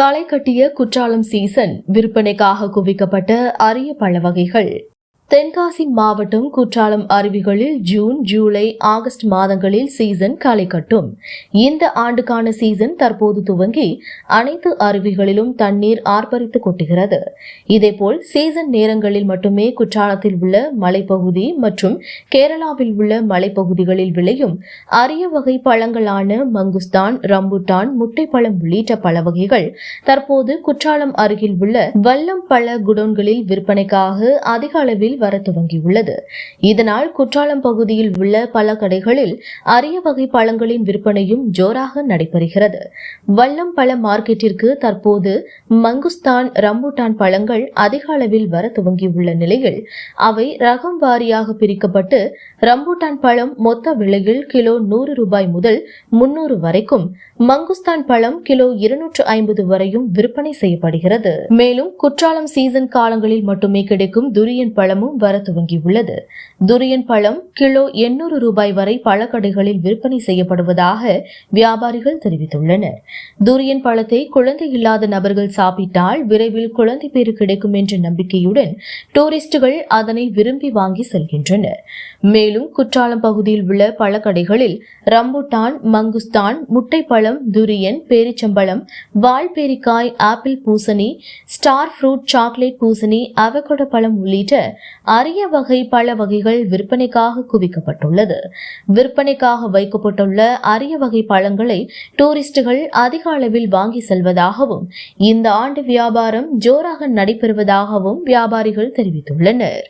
களை கட்டிய குற்றாலம் சீசன் விற்பனைக்காக குவிக்கப்பட்ட அரிய பழ வகைகள். தென்காசி மாவட்டம் குற்றாலம் அருவிகளில் ஜூன் ஜூலை ஆகஸ்ட் மாதங்களில் சீசன் களை கட்டும் இந்த ஆண்டுக்கான சீசன் தற்போது துவங்கி அனைத்து அருவிகளிலும் தண்ணீர் ஆர்ப்பரித்து கொட்டுகிறது. இதேபோல் சீசன் நேரங்களில் மட்டுமே குற்றாலத்தில் உள்ள மலைப்பகுதி மற்றும் கேரளாவில் உள்ள மலைப்பகுதிகளில் விளையும் அரிய வகை பழங்களான மங்குஸ்தான் ரம்புட்டான் முட்டைப்பழம் உள்ளிட்ட பழ வகைகள் தற்போது குற்றாலம் அருகில் உள்ள வல்லம் பழ குடோன்களில் விற்பனைக்காக அதிக அளவில் வர துவங்கியுள்ளது. இதனால் குற்றாலம் பகுதியில் உள்ள பல கடைகளில் அரிய வகை பழங்களின் விற்பனையும் ஜோராக நடைபெறுகிறது. வல்லம் பழ மார்க்கெட்டிற்கு தற்போது மங்குஸ்தான் ரம்புட்டான் பழங்கள் அதிக அளவில் வர துவங்கியுள்ள நிலையில் அவை ரகம் வாரியாக பிரிக்கப்பட்டு ரம்புட்டான் பழம் மொத்த விலையில் கிலோ நூறு ரூபாய் முதல் முன்னூறு வரைக்கும் மங்குஸ்தான் பழம் கிலோ இருநூற்று ஐம்பது வரையும் விற்பனை செய்யப்படுகிறது. மேலும் குற்றாலம் சீசன் காலங்களில் மட்டுமே கிடைக்கும் துரியன் பழமும் வர துவங்கியுள்ளது. துரியன் பழம் கிலோ எண்ணூறு ரூபாய் வரை பழக்கடைகளில் விற்பனை செய்யப்படுவதாக வியாபாரிகள் தெரிவித்துள்ளனர். துரியன் பழத்தை குழந்தை இல்லாத நபர்கள் சாப்பிட்டால் விரைவில் குழந்தை பேறு கிடைக்கும் என்ற நம்பிக்கையுடன் டூரிஸ்டுகள் அதனை விரும்பி வாங்கி செல்கின்றனர். மேலும் குற்றாலம் பகுதியில் உள்ள பழக்கடைகளில் ரம்புட்டான் மங்குஸ்தான் முட்டைப்பழம் துரியன் பேரிச்சம்பழம் வால்பேரிக்காய் ஆப்பிள் பூசணி ஸ்டார் ஃப்ரூட் சாக்லேட் பூசணி அவகோட பழம் உள்ளிட்ட அரிய வகை பழ வகைகள் விற்பனைக்காக குவிக்கப்பட்டுள்ளது. விற்பனைக்காக வைக்கப்பட்டுள்ள அரிய வகை பழங்களை டூரிஸ்டுகள் அதிக அளவில் வாங்கி செல்வதாகவும் இந்த ஆண்டு வியாபாரம் ஜோராக நடைபெறுவதாகவும் வியாபாரிகள் தெரிவித்துள்ளனர்.